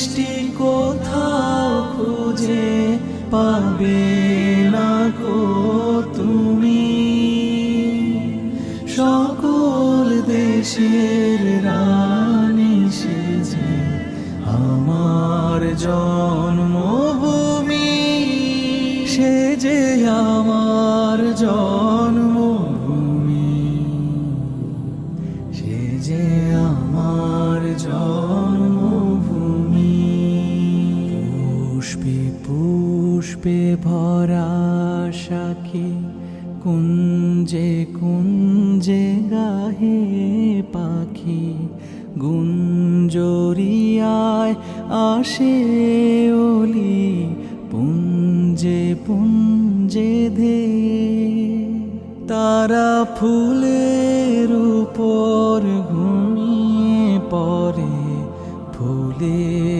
দেশটি কোথাও খুঁজে পাবে না কো তুমি। সকল দেশের রানী সেজে আমার জন্মভূমি সে যে আমার জন্মভূমি পুষ্পে ভরা কুঞ্জে কুঞ্জে গাহে পাখি, গুঞ্জরিয়ায় আসে ওলি পুঞ্জে পুঞ্জে ধে। তারা ফুলের উপর ঘুমিয়ে পড়ে, ফুলের